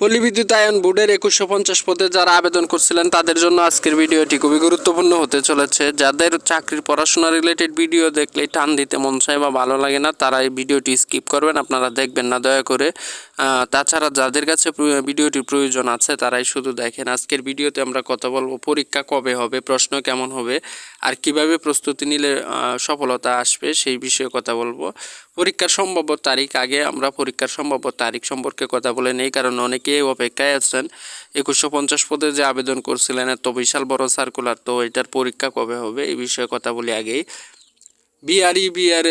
পল্লী বিদ্যুতায়ন বোর্ডের একুশশো পঞ্চাশ পদে যারা আবেদন করছিলেন, তাদের জন্য আজকের ভিডিওটি খুবই গুরুত্বপূর্ণ হতে চলেছে। যাদের চাকরির পড়াশোনা রিলেটেড ভিডিও দেখলে টান দিতে মন চায় বা ভালো লাগে না, তারা এই ভিডিওটি স্কিপ করবেন, আপনারা দেখবেন না, দয়া করে। তাছাড়া যাদের কাছে ভিডিওটির প্রয়োজন আছে, তারাই শুধু দেখেন। আজকের ভিডিওতে আমরা কথা বলব, পরীক্ষা কবে হবে, প্রশ্ন কেমন হবে, আর কীভাবে প্রস্তুতি নিলে সফলতা আসবে, সেই বিষয়ে কথা বলব। পরীক্ষার সম্ভাব্য তারিখ আগে আমরা পরীক্ষার সম্ভাব্য তারিখ সম্পর্কে কথা বলে নেই, কারণ অনেকেই অপেক্ষায় আছেন। একুশশো পঞ্চাশ পদে যে আবেদন করছিলেন, এত বিশাল বড় সার্কুলার তো এটার পরীক্ষা কবে হবে এই বিষয়ে কথা বলি আগেই। বিআরই, বিআর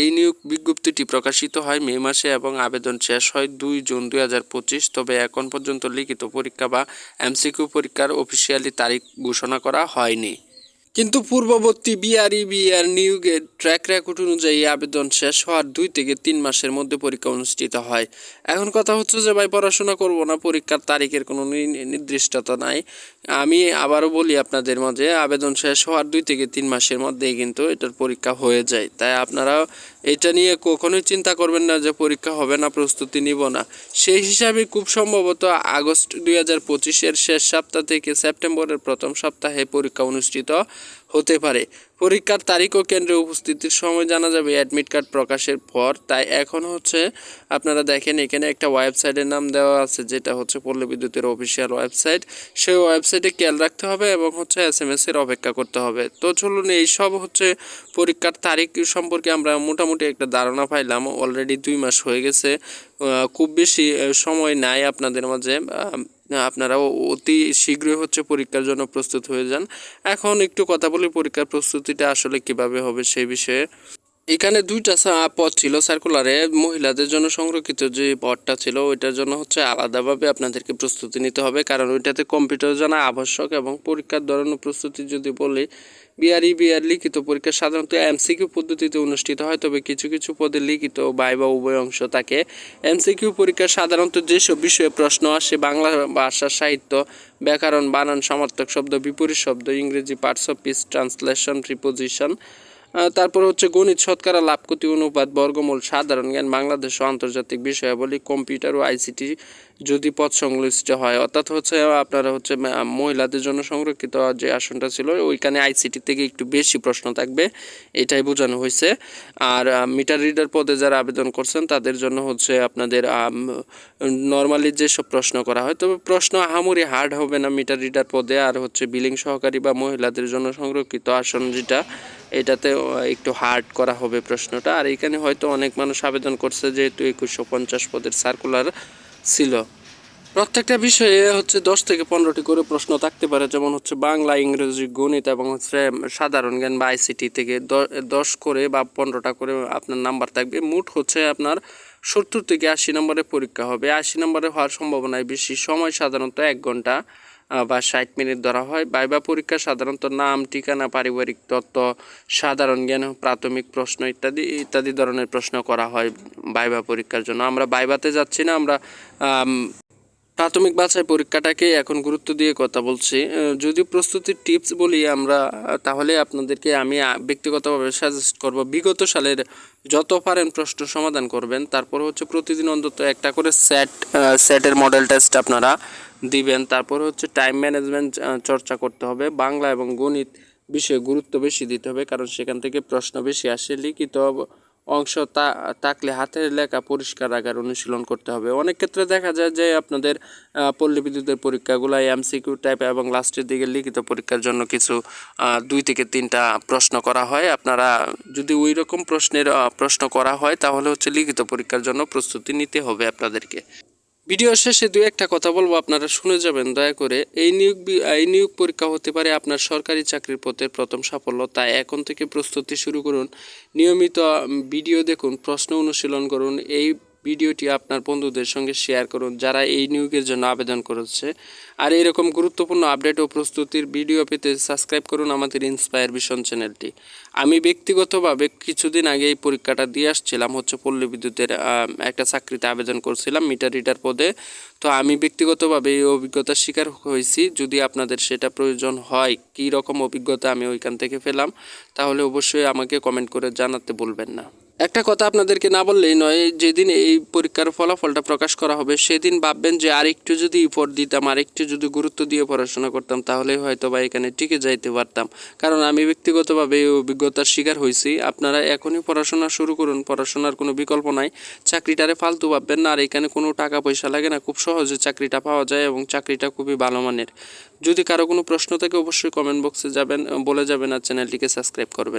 এই নিয়োগ বিজ্ঞপ্তিটি প্রকাশিত হয় মে মাসে এবং আবেদন শেষ হয় দুই জুন দুই হাজার পঁচিশ। তবে এখন পর্যন্ত লিখিত পরীক্ষা বা এমসিকিউ পরীক্ষার অফিসিয়ালি তারিখ ঘোষণা করা হয়নি। কিন্তু পূর্ববর্তী বিআরই বিআর নিয়োগের ট্র্যাক রেকর্ড অনুযায়ী আবেদন শেষ হওয়ার দুই থেকে তিন মাসের মধ্যে পরীক্ষা অনুষ্ঠিত হয়। এখন কথা হচ্ছে যে, ভাই, পড়াশোনা করব না, পরীক্ষার তারিখের কোনো নির্দিষ্টতা নাই। আমি আবারও বলি আপনাদের মাঝে, আবেদন শেষ হওয়ার দুই থেকে তিন মাসের মধ্যেই কিন্তু এটার পরীক্ষা হয়ে যায়। তাই আপনারা এটা নিয়ে কখনোই চিন্তা করবেন না যে, পরীক্ষা হবে না, প্রস্তুতি নিব না। সেই হিসাবে খুব সম্ভবত আগস্ট দুই হাজার পঁচিশের শেষ সপ্তাহ থেকে সেপ্টেম্বরের প্রথম সপ্তাহে পরীক্ষা অনুষ্ঠিত হতে পারে। পরীক্ষার তারিখ ও কেন্দ্রে উপস্থিতির সময় জানা যাবে। অ্যাডমিট কার্ড প্রকাশের পর, তাই এখন হচ্ছে আপনারা দেখেন, এখানে একটা ওয়েবসাইটের নাম দেওয়া আছে, যেটা হচ্ছে পল্লী বিদ্যুতের অফিসিয়াল ওয়েবসাইট। সেই ওয়েবসাইটে খেয়াল রাখতে হবে এবং হচ্ছে এস এম এস এর অপেক্ষা করতে হবে। তো চলুন, এই সব হচ্ছে পরীক্ষার তারিখ সম্পর্কে আমরা মোটামুটি একটা ধারণা পাইলাম। অলরেডি দুই মাস হয়ে গেছে। খুব বেশি সময় নাই আপনাদের মাঝে। আহ, আপনারা অতি শীঘ্রই হচ্ছে পরীক্ষার জন্য প্রস্তুত হয়ে যান। এখন একটু কথা বলি পরীক্ষার প্রস্তুতিটা আসলে কীভাবে হবে সেই বিষয়ে। এখানে দুইটা পদ ছিল সার্কুলারে মহিলাদের জন্য সংরক্ষিত যে পদটা ছিল, ওইটার জন্য হচ্ছে আলাদাভাবে আপনাদেরকে প্রস্তুতি নিতে হবে। কারণ ওইটাতে কম্পিউটার জানা আবশ্যক এবং পরীক্ষার ধরনের প্রস্তুতি যদি বলি বিআরই বিআর লিখিত পরীক্ষা সাধারণত এমসিকিউ পদ্ধতিতে অনুষ্ঠিত হয়, তবে কিছু কিছু পদে লিখিত বাই বা উভয় অংশ থাকে। এমসিকিউ পরীক্ষা সাধারণত যেসব বিষয়ে প্রশ্ন আসে, বাংলা ভাষা সাহিত্য, ব্যাকরণ, বানান, সমার্থক শব্দ, বিপরীত শব্দ, ইংরেজি parts of speech translation preposition তারপর হচ্ছে গণিত, শতকরা লাভ ক্ষতি অনুপাত, বর্গমূল, সাধারণ জ্ঞান, বাংলাদেশ ও আন্তর্জাতিক বিষয়াবলী, কম্পিউটার ও আইসিটি যদি পদ সংশ্লিষ্ট হয়। অর্থাৎ হচ্ছে আপনারা হচ্ছে মহিলাদের জন্য সংরক্ষিত যে আসনটা ছিল, ওইখানে আইসিটি থেকে একটু বেশি প্রশ্ন থাকবে। এটাই বোঝানো হয়েছে। আর মিটার রিডার পদে যারা আবেদন করছেন, তাদের জন্য হচ্ছে আপনাদের নর্মালি যেসব প্রশ্ন করা হয়, তবে প্রশ্ন আহামরি হার্ড হবে না মিটার রিডার পদে। আর হচ্ছে, বিলিং সহকারী বা মহিলাদের জন্য সংরক্ষিত আসন যেটা এটাতে একটু হার্ড করা হবে প্রশ্নটা। আর এখানে হয়তো অনেক মানুষ আবেদন করছে যেহেতু একুশশো পঞ্চাশ পদের সার্কুলার ছিল। প্রত্যেকটা বিষয়ে হচ্ছে দশ থেকে পনেরোটি করে প্রশ্ন থাকতে পারে, যেমন হচ্ছে বাংলা, ইংরেজি, গণিত এবং হচ্ছে সাধারণ জ্ঞান বা আইসিটি থেকে দশ করে বা পনেরোটা করে আপনার নাম্বার থাকবে। মোট হচ্ছে আপনার সত্তর থেকে আশি নম্বরের পরীক্ষা হবে। আশি নম্বরে হওয়ার সম্ভাবনায় বেশি। সময় সাধারণত এক ঘণ্টা। বা ষাট মিনিট ধরা হয়। বাইবা পরীক্ষা সাধারণত নাম, ঠিকানা, পারিবারিক তত্ত্ব সাধারণ জ্ঞান, প্রাথমিক প্রশ্ন ইত্যাদি ইত্যাদি ধরনের প্রশ্ন করা হয় বাইবা পরীক্ষার জন্য। আমরা বাইবাতে যাচ্ছি না, আমরা প্রাথমিক বাছাই পরীক্ষাটাকে এখন গুরুত্ব দিয়ে কথা বলছি। যদি প্রস্তুতির টিপস বলি আমরা, তাহলে আপনাদেরকে আমি ব্যক্তিগতভাবে সাজেস্ট করব, বিগত সালের যত পারেন প্রশ্ন সমাধান করবেন, তারপর হচ্ছে প্রতিদিন অন্তত একটা করে সেট সেটের মডেল টেস্ট আপনারা দিবেন। তারপর হচ্ছে টাইম ম্যানেজমেন্ট চর্চা করতে হবে। বাংলা এবং গণিত বিষয়ে গুরুত্ব বেশি দিতে হবে, কারণ সেখান থেকে প্রশ্ন বেশি আসে। লিখিত অংশ তা, থাকলে হাতের লেখা পরিষ্কার রাখার অনুশীলন করতে হবে। অনেক ক্ষেত্রে দেখা যায় যে আপনাদের পল্লী বিদ্যুতের পরীক্ষাগুলো এমসিকিউ টাইপ এবং লাস্টের দিকে লিখিত পরীক্ষার জন্য কিছু দুই থেকে তিনটা প্রশ্ন করা হয়। আপনারা যদি ওই রকম প্রশ্নের প্রশ্ন করা হয়, তাহলে হচ্ছে লিখিত পরীক্ষার জন্য প্রস্তুতি নিতে হবে আপনাদেরকে। ভিডিও শেষে দু একটা কথা বলব, আপনারা শুনে যাবেন। দয়া করে এই নিয়োগ এই নিয়োগ পরীক্ষা হতে পারে আপনার সরকারি চাকরির পথে প্রথম সাফল্য। তাই এখন থেকে প্রস্তুতি শুরু করুন। নিয়মিত ভিডিও দেখুন, প্রশ্ন অনুশীলন করুন। এই ভিডিওটি আপনার বন্ধুদের সঙ্গে শেয়ার করুন, যারা এই নিয়োগের জন্য আবেদন করেছে। আর এরকম গুরুত্বপূর্ণ আপডেট ও প্রস্তুতির ভিডিও পেতে সাবস্ক্রাইব করুন আমাদের ইন্সপায়ার ভিশন চ্যানেলটি আমি ব্যক্তিগতভাবে কিছুদিন আগে এই পরীক্ষাটা দিয়ে আসছিলাম, হচ্ছে পল্লী বিদ্যুতের একটা চাকরিতে আবেদন করছিলাম মিটার রিডার পদে। তো আমি ব্যক্তিগতভাবে এই অভিজ্ঞতার শিকার হয়েছি। যদি আপনাদের সেটা প্রয়োজন হয় কী রকম অভিজ্ঞতা আমি ওইখান থেকে পেলাম, তাহলে অবশ্যই আমাকে কমেন্ট করে জানাতে বলবেন না। একটা কথা আপনাদেরকে না বললেই নয়, যেদিন এই পরীক্ষার ফলাফলটা প্রকাশ করা হবে, সেদিন ভাববেন যে আরেকটু যদি ইফোর্ট দিতাম, আরেকটু যদি গুরুত্ব দিয়ে পড়াশোনা করতাম, তাহলে হয়তো বা এখানে টিকে যাইতে পারতাম। কারণ আমি ব্যক্তিগতভাবে এই অভিজ্ঞতার শিকার হয়েছি আপনারা এখনই পড়াশোনা শুরু করুন, পড়াশোনার কোনো বিকল্প নাই। চাকরিটারে ফালতু ভাববেন না, আর এখানে কোনো টাকা পয়সা লাগে না। খুব সহজে চাকরিটা পাওয়া যায় এবং চাকরিটা খুবই ভালো মানের। যদি কারও কোনো প্রশ্ন থাকে, অবশ্যই কমেন্ট বক্সে যাবেন, বলে যাবেন আর চ্যানেলটিকে সাবস্ক্রাইব করবেন।